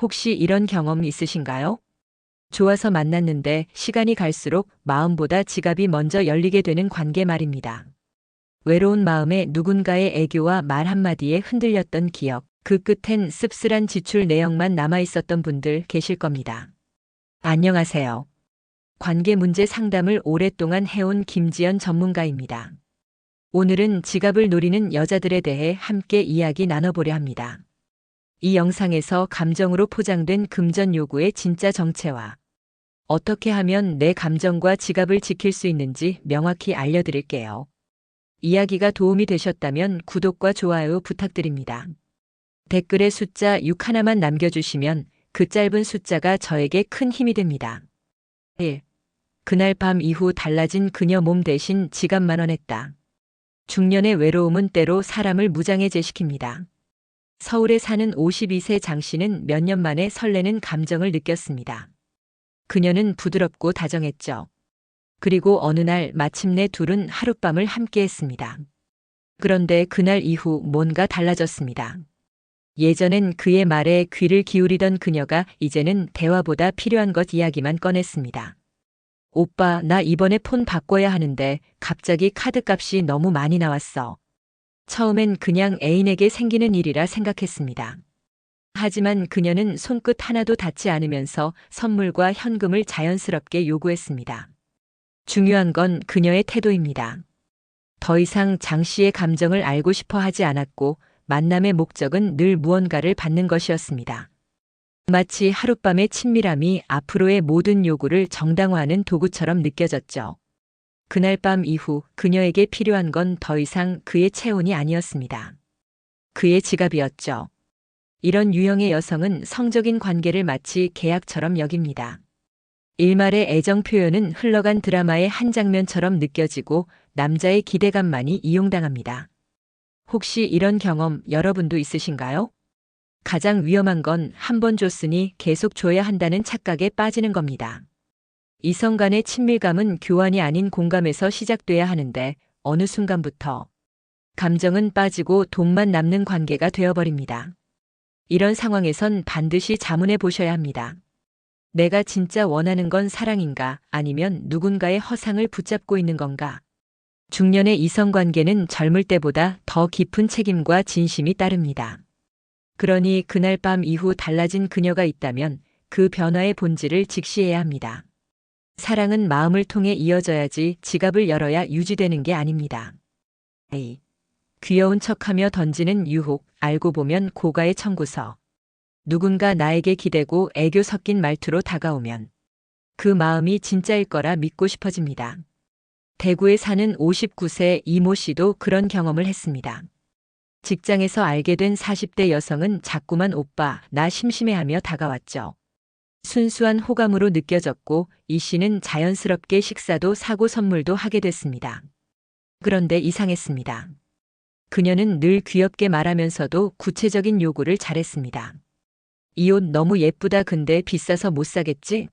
혹시 이런 경험 있으신가요? 좋아서 만났는데 시간이 갈수록 마음보다 지갑이 먼저 열리게 되는 관계 말입니다. 외로운 마음에 누군가의 애교와 말 한마디에 흔들렸던 기억, 그 끝엔 씁쓸한 지출 내역만 남아 있었던 분들 계실 겁니다. 안녕하세요. 관계 문제 상담을 오랫동안 해온 김지연 전문가입니다. 오늘은 지갑을 노리는 여자들에 대해 함께 이야기 나눠보려 합니다. 이 영상에서 감정으로 포장된 금전 요구의 진짜 정체와 어떻게 하면 내 감정과 지갑을 지킬 수 있는지 명확히 알려드릴게요. 이야기가 도움이 되셨다면 구독과 좋아요 부탁드립니다. 댓글에 숫자 6 하나만 남겨주시면 그 짧은 숫자가 저에게 큰 힘이 됩니다. 1. 그날 밤 이후 달라진 그녀 몸 대신 지갑만 원했다. 중년의 외로움은 때로 사람을 무장해제시킵니다. 서울에 사는 52세 장 씨는 몇 년 만에 설레는 감정을 느꼈습니다. 그녀는 부드럽고 다정했죠. 그리고 어느 날 마침내 둘은 하룻밤을 함께 했습니다. 그런데 그날 이후 뭔가 달라졌습니다. 예전엔 그의 말에 귀를 기울이던 그녀가 이제는 대화보다 필요한 것 이야기만 꺼냈습니다. 오빠, 나 이번에 폰 바꿔야 하는데 갑자기 카드값이 너무 많이 나왔어. 처음엔 그냥 애인에게 생기는 일이라 생각했습니다. 하지만 그녀는 손끝 하나도 닿지 않으면서 선물과 현금을 자연스럽게 요구했습니다. 중요한 건 그녀의 태도입니다. 더 이상 장 씨의 감정을 알고 싶어 하지 않았고 만남의 목적은 늘 무언가를 받는 것이었습니다. 마치 하룻밤의 친밀함이 앞으로의 모든 요구를 정당화하는 도구처럼 느껴졌죠. 그날 밤 이후 그녀에게 필요한 건 더 이상 그의 체온이 아니었습니다. 그의 지갑이었죠. 이런 유형의 여성은 성적인 관계를 마치 계약처럼 여깁니다. 일말의 애정 표현은 흘러간 드라마의 한 장면처럼 느껴지고 남자의 기대감만이 이용당합니다. 혹시 이런 경험 여러분도 있으신가요? 가장 위험한 건 한 번 줬으니 계속 줘야 한다는 착각에 빠지는 겁니다. 이성 간의 친밀감은 교환이 아닌 공감에서 시작돼야 하는데 어느 순간부터 감정은 빠지고 돈만 남는 관계가 되어버립니다. 이런 상황에선 반드시 자문해 보셔야 합니다. 내가 진짜 원하는 건 사랑인가 아니면 누군가의 허상을 붙잡고 있는 건가? 중년의 이성 관계는 젊을 때보다 더 깊은 책임과 진심이 따릅니다. 그러니 그날 밤 이후 달라진 그녀가 있다면 그 변화의 본질을 직시해야 합니다. 사랑은 마음을 통해 이어져야지 지갑을 열어야 유지되는 게 아닙니다. A. 귀여운 척하며 던지는 유혹, 알고 보면 고가의 청구서. 누군가 나에게 기대고 애교 섞인 말투로 다가오면 그 마음이 진짜일 거라 믿고 싶어집니다. 대구에 사는 59세 이모 씨도 그런 경험을 했습니다. 직장에서 알게 된 40대 여성은 자꾸만 오빠, 나 심심해하며 다가왔죠. 순수한 호감으로 느껴졌고 이 씨는 자연스럽게 식사도 사고 선물도 하게 됐습니다. 그런데 이상했습니다. 그녀는 늘 귀엽게 말하면서도 구체적인 요구를 잘했습니다. 이 옷 너무 예쁘다 근데 비싸서 못 사겠지?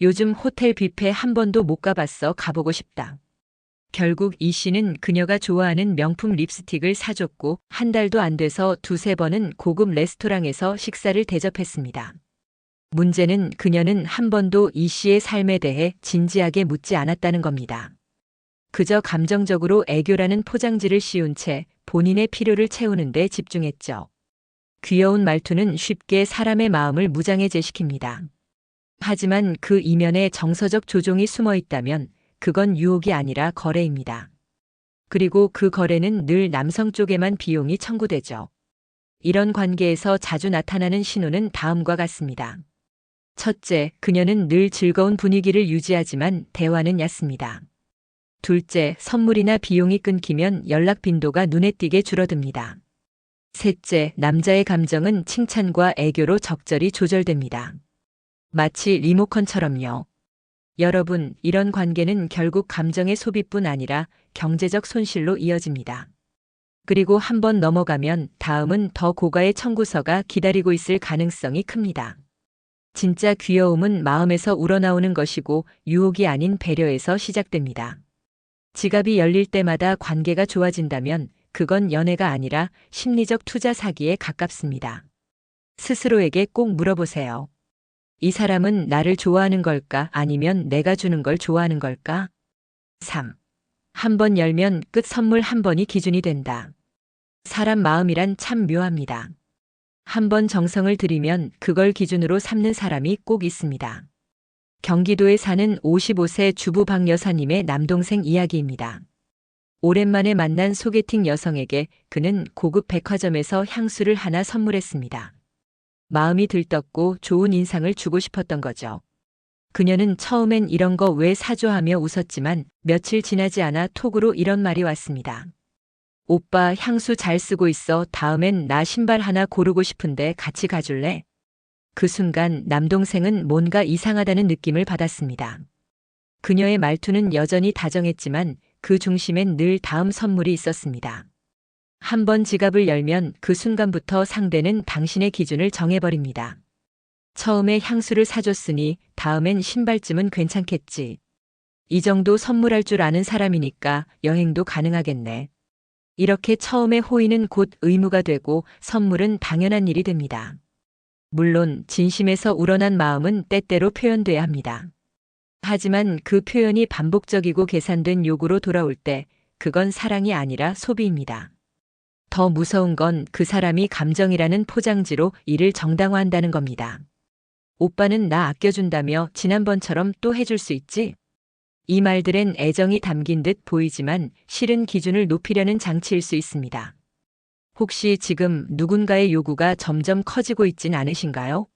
요즘 호텔 뷔페 한 번도 못 가봤어 가보고 싶다. 결국 이 씨는 그녀가 좋아하는 명품 립스틱을 사줬고 한 달도 안 돼서 두세 번은 고급 레스토랑에서 식사를 대접했습니다. 문제는 그녀는 한 번도 이 씨의 삶에 대해 진지하게 묻지 않았다는 겁니다. 그저 감정적으로 애교라는 포장지를 씌운 채 본인의 필요를 채우는 데 집중했죠. 귀여운 말투는 쉽게 사람의 마음을 무장해제시킵니다. 하지만 그 이면에 정서적 조종이 숨어 있다면 그건 유혹이 아니라 거래입니다. 그리고 그 거래는 늘 남성 쪽에만 비용이 청구되죠. 이런 관계에서 자주 나타나는 신호는 다음과 같습니다. 첫째, 그녀는 늘 즐거운 분위기를 유지하지만 대화는 얕습니다. 둘째, 선물이나 비용이 끊기면 연락 빈도가 눈에 띄게 줄어듭니다. 셋째, 남자의 감정은 칭찬과 애교로 적절히 조절됩니다. 마치 리모컨처럼요. 여러분, 이런 관계는 결국 감정의 소비뿐 아니라 경제적 손실로 이어집니다. 그리고 한번 넘어가면 다음은 더 고가의 청구서가 기다리고 있을 가능성이 큽니다. 진짜 귀여움은 마음에서 우러나오는 것이고 유혹이 아닌 배려에서 시작됩니다. 지갑이 열릴 때마다 관계가 좋아진다면 그건 연애가 아니라 심리적 투자 사기에 가깝습니다. 스스로에게 꼭 물어보세요. 이 사람은 나를 좋아하는 걸까 아니면 내가 주는 걸 좋아하는 걸까? 3. 한 번 열면 끝 선물 한 번이 기준이 된다. 사람 마음이란 참 묘합니다. 한번 정성을 들이면 그걸 기준으로 삼는 사람이 꼭 있습니다. 경기도에 사는 55세 주부 박 여사님의 남동생 이야기입니다. 오랜만에 만난 소개팅 여성에게 그는 고급 백화점에서 향수를 하나 선물했습니다. 마음이 들떴고 좋은 인상을 주고 싶었던 거죠. 그녀는 처음엔 이런 거 왜 사줘 하며 웃었지만 며칠 지나지 않아 톡으로 이런 말이 왔습니다. 오빠 향수 잘 쓰고 있어. 다음엔 나 신발 하나 고르고 싶은데 같이 가줄래? 그 순간 남동생은 뭔가 이상하다는 느낌을 받았습니다. 그녀의 말투는 여전히 다정했지만 그 중심엔 늘 다음 선물이 있었습니다. 한 번 지갑을 열면 그 순간부터 상대는 당신의 기준을 정해버립니다. 처음에 향수를 사줬으니 다음엔 신발쯤은 괜찮겠지. 이 정도 선물할 줄 아는 사람이니까 여행도 가능하겠네. 이렇게 처음에 호의는 곧 의무가 되고 선물은 당연한 일이 됩니다. 물론 진심에서 우러난 마음은 때때로 표현돼야 합니다. 하지만 그 표현이 반복적이고 계산된 요구로 돌아올 때 그건 사랑이 아니라 소비입니다. 더 무서운 건 그 사람이 감정이라는 포장지로 이를 정당화한다는 겁니다. 오빠는 나 아껴준다며 지난번처럼 또 해줄 수 있지? 이 말들엔 애정이 담긴 듯 보이지만 실은 기준을 높이려는 장치일 수 있습니다. 혹시 지금 누군가의 요구가 점점 커지고 있진 않으신가요?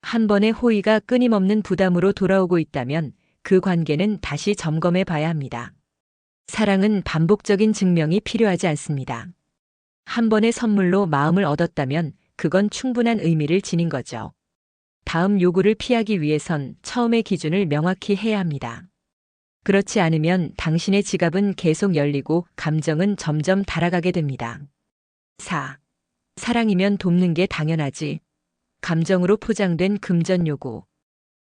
한 번의 호의가 끊임없는 부담으로 돌아오고 있다면 그 관계는 다시 점검해 봐야 합니다. 사랑은 반복적인 증명이 필요하지 않습니다. 한 번의 선물로 마음을 얻었다면 그건 충분한 의미를 지닌 거죠. 다음 요구를 피하기 위해선 처음의 기준을 명확히 해야 합니다. 그렇지 않으면 당신의 지갑은 계속 열리고 감정은 점점 달아가게 됩니다. 4. 사랑이면 돕는 게 당연하지. 감정으로 포장된 금전 요구.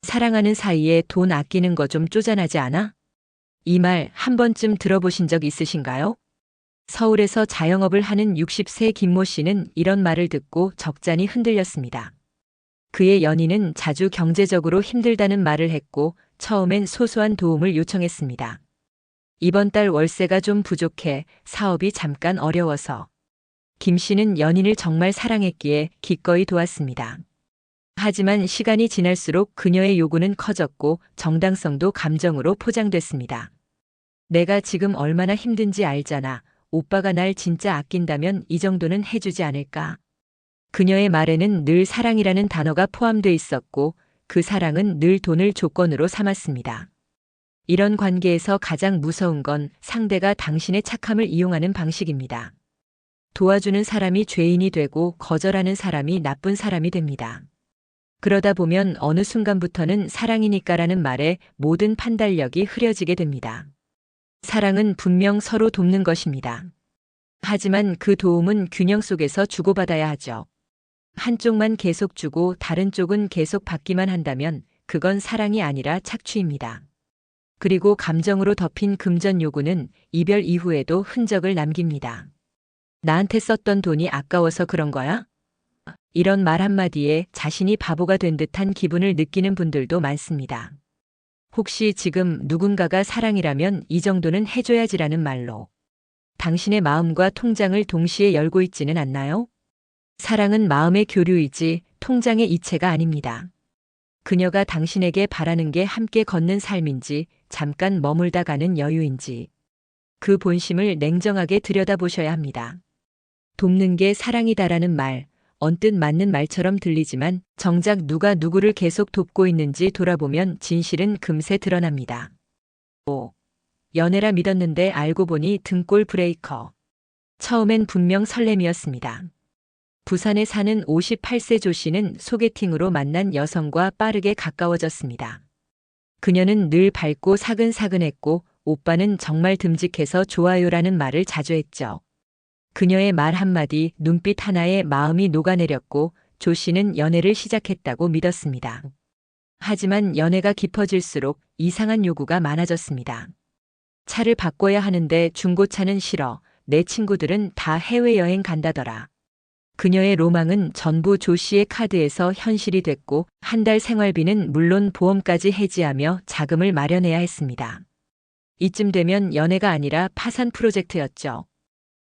사랑하는 사이에 돈 아끼는 거 좀 쪼잔하지 않아? 이 말 한 번쯤 들어보신 적 있으신가요? 서울에서 자영업을 하는 60세 김모 씨는 이런 말을 듣고 적잖이 흔들렸습니다. 그의 연인은 자주 경제적으로 힘들다는 말을 했고 처음엔 소소한 도움을 요청했습니다. 이번 달 월세가 좀 부족해 사업이 잠깐 어려워서 김 씨는 연인을 정말 사랑했기에 기꺼이 도왔습니다. 하지만 시간이 지날수록 그녀의 요구는 커졌고 정당성도 감정으로 포장됐습니다. 내가 지금 얼마나 힘든지 알잖아. 오빠가 날 진짜 아낀다면 이 정도는 해주지 않을까? 그녀의 말에는 늘 사랑이라는 단어가 포함돼 있었고 그 사랑은 늘 돈을 조건으로 삼았습니다. 이런 관계에서 가장 무서운 건 상대가 당신의 착함을 이용하는 방식입니다. 도와주는 사람이 죄인이 되고 거절하는 사람이 나쁜 사람이 됩니다. 그러다 보면 어느 순간부터는 사랑이니까라는 말에 모든 판단력이 흐려지게 됩니다. 사랑은 분명 서로 돕는 것입니다. 하지만 그 도움은 균형 속에서 주고받아야 하죠. 한쪽만 계속 주고 다른 쪽은 계속 받기만 한다면 그건 사랑이 아니라 착취입니다. 그리고 감정으로 덮인 금전 요구는 이별 이후에도 흔적을 남깁니다. 나한테 썼던 돈이 아까워서 그런 거야? 이런 말 한마디에 자신이 바보가 된 듯한 기분을 느끼는 분들도 많습니다. 혹시 지금 누군가가 사랑이라면 이 정도는 해줘야지라는 말로 당신의 마음과 통장을 동시에 열고 있지는 않나요? 사랑은 마음의 교류이지 통장의 이체가 아닙니다. 그녀가 당신에게 바라는 게 함께 걷는 삶인지 잠깐 머물다 가는 여유인지 그 본심을 냉정하게 들여다보셔야 합니다. 돕는 게 사랑이다라는 말, 언뜻 맞는 말처럼 들리지만 정작 누가 누구를 계속 돕고 있는지 돌아보면 진실은 금세 드러납니다. 5. 연애라 믿었는데 알고 보니 등골 브레이커. 처음엔 분명 설렘이었습니다. 부산에 사는 58세 조 씨는 소개팅으로 만난 여성과 빠르게 가까워졌습니다. 그녀는 늘 밝고 사근사근했고 오빠는 정말 듬직해서 좋아요라는 말을 자주 했죠. 그녀의 말 한마디, 눈빛 하나에 마음이 녹아내렸고 조 씨는 연애를 시작했다고 믿었습니다. 하지만 연애가 깊어질수록 이상한 요구가 많아졌습니다. 차를 바꿔야 하는데 중고차는 싫어. 내 친구들은 다 해외여행 간다더라. 그녀의 로망은 전부 조 씨의 카드에서 현실이 됐고 한 달 생활비는 물론 보험까지 해지하며 자금을 마련해야 했습니다. 이쯤 되면 연애가 아니라 파산 프로젝트였죠.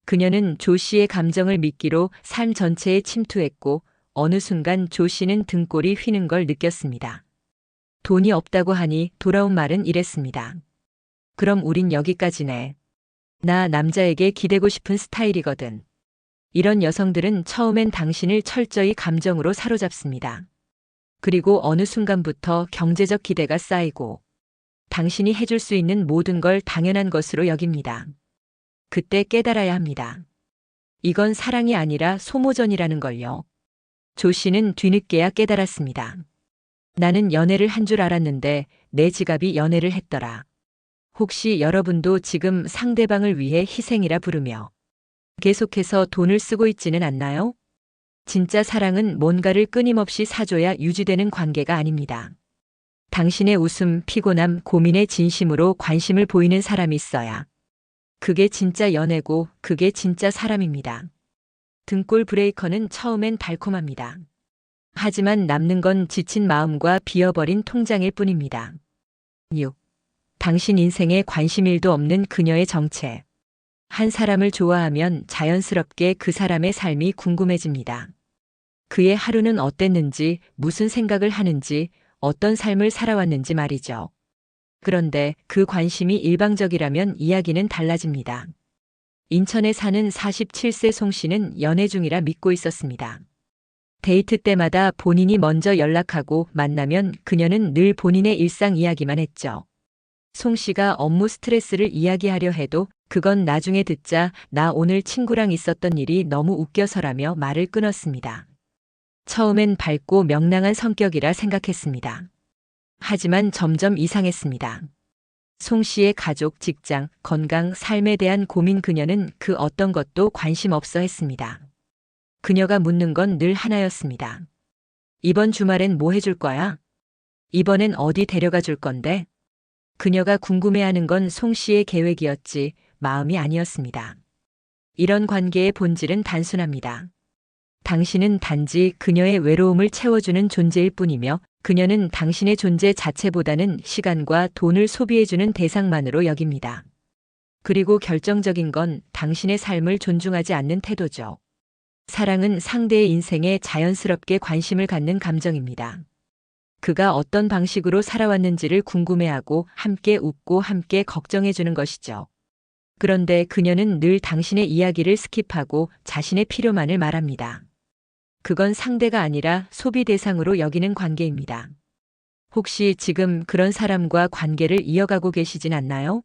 그녀는 조 씨의 감정을 미끼로 삶 전체에 침투했고 어느 순간 조 씨는 등골이 휘는 걸 느꼈습니다. 돈이 없다고 하니 돌아온 말은 이랬습니다. 그럼 우린 여기까지네. 나 남자에게 기대고 싶은 스타일이거든. 이런 여성들은 처음엔 당신을 철저히 감정으로 사로잡습니다. 그리고 어느 순간부터 경제적 기대가 쌓이고 당신이 해줄 수 있는 모든 걸 당연한 것으로 여깁니다. 그때 깨달아야 합니다. 이건 사랑이 아니라 소모전이라는 걸요. 조 씨는 뒤늦게야 깨달았습니다. 나는 연애를 한 줄 알았는데 내 지갑이 연애를 했더라. 혹시 여러분도 지금 상대방을 위해 희생이라 부르며 계속해서 돈을 쓰고 있지는 않나요? 진짜 사랑은 뭔가를 끊임없이 사줘야 유지되는 관계가 아닙니다. 당신의 웃음, 피곤함, 고민에 진심으로 관심을 보이는 사람이 있어야. 그게 진짜 연애고 그게 진짜 사람입니다. 등골 브레이커는 처음엔 달콤합니다. 하지만 남는 건 지친 마음과 비어버린 통장일 뿐입니다. 6. 당신 인생에 관심 일도 없는 그녀의 정체. 한 사람을 좋아하면 자연스럽게 그 사람의 삶이 궁금해집니다. 그의 하루는 어땠는지, 무슨 생각을 하는지, 어떤 삶을 살아왔는지 말이죠. 그런데 그 관심이 일방적이라면 이야기는 달라집니다. 인천에 사는 47세 송 씨는 연애 중이라 믿고 있었습니다. 데이트 때마다 본인이 먼저 연락하고 만나면 그녀는 늘 본인의 일상 이야기만 했죠. 송 씨가 업무 스트레스를 이야기하려 해도 그건 나중에 듣자 나 오늘 친구랑 있었던 일이 너무 웃겨서라며 말을 끊었습니다. 처음엔 밝고 명랑한 성격이라 생각했습니다. 하지만 점점 이상했습니다. 송 씨의 가족, 직장, 건강, 삶에 대한 고민 그녀는 그 어떤 것도 관심 없어 했습니다. 그녀가 묻는 건 늘 하나였습니다. 이번 주말엔 뭐 해줄 거야? 이번엔 어디 데려가 줄 건데? 그녀가 궁금해하는 건 송 씨의 계획이었지 마음이 아니었습니다. 이런 관계의 본질은 단순합니다. 당신은 단지 그녀의 외로움을 채워주는 존재일 뿐이며 그녀는 당신의 존재 자체보다는 시간과 돈을 소비해주는 대상만으로 여깁니다. 그리고 결정적인 건 당신의 삶을 존중하지 않는 태도죠. 사랑은 상대의 인생에 자연스럽게 관심을 갖는 감정입니다. 그가 어떤 방식으로 살아왔는지를 궁금해하고 함께 웃고 함께 걱정해주는 것이죠. 그런데 그녀는 늘 당신의 이야기를 스킵하고 자신의 필요만을 말합니다. 그건 상대가 아니라 소비 대상으로 여기는 관계입니다. 혹시 지금 그런 사람과 관계를 이어가고 계시진 않나요?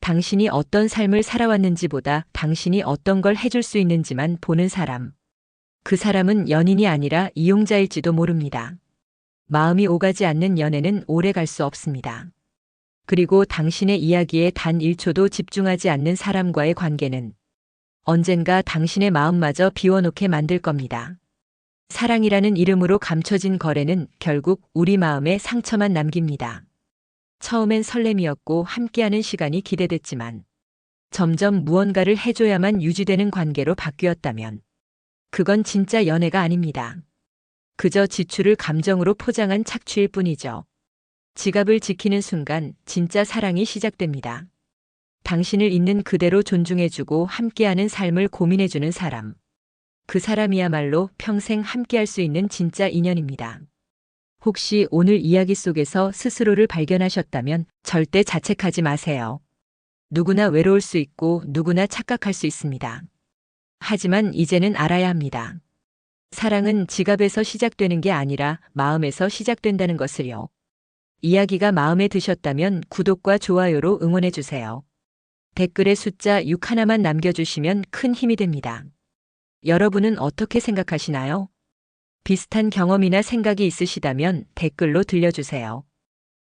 당신이 어떤 삶을 살아왔는지보다 당신이 어떤 걸 해줄 수 있는지만 보는 사람. 그 사람은 연인이 아니라 이용자일지도 모릅니다. 마음이 오가지 않는 연애는 오래 갈 수 없습니다. 그리고 당신의 이야기에 단 1초도 집중하지 않는 사람과의 관계는 언젠가 당신의 마음마저 비워놓게 만들 겁니다. 사랑이라는 이름으로 감춰진 거래는 결국 우리 마음에 상처만 남깁니다. 처음엔 설렘이었고 함께하는 시간이 기대됐지만 점점 무언가를 해줘야만 유지되는 관계로 바뀌었다면 그건 진짜 연애가 아닙니다. 그저 지출을 감정으로 포장한 착취일 뿐이죠. 지갑을 지키는 순간 진짜 사랑이 시작됩니다. 당신을 있는 그대로 존중해주고 함께하는 삶을 고민해주는 사람. 그 사람이야말로 평생 함께할 수 있는 진짜 인연입니다. 혹시 오늘 이야기 속에서 스스로를 발견하셨다면 절대 자책하지 마세요. 누구나 외로울 수 있고 누구나 착각할 수 있습니다. 하지만 이제는 알아야 합니다. 사랑은 지갑에서 시작되는 게 아니라 마음에서 시작된다는 것을요. 이야기가 마음에 드셨다면 구독과 좋아요로 응원해주세요. 댓글에 숫자 6 하나만 남겨주시면 큰 힘이 됩니다. 여러분은 어떻게 생각하시나요? 비슷한 경험이나 생각이 있으시다면 댓글로 들려주세요.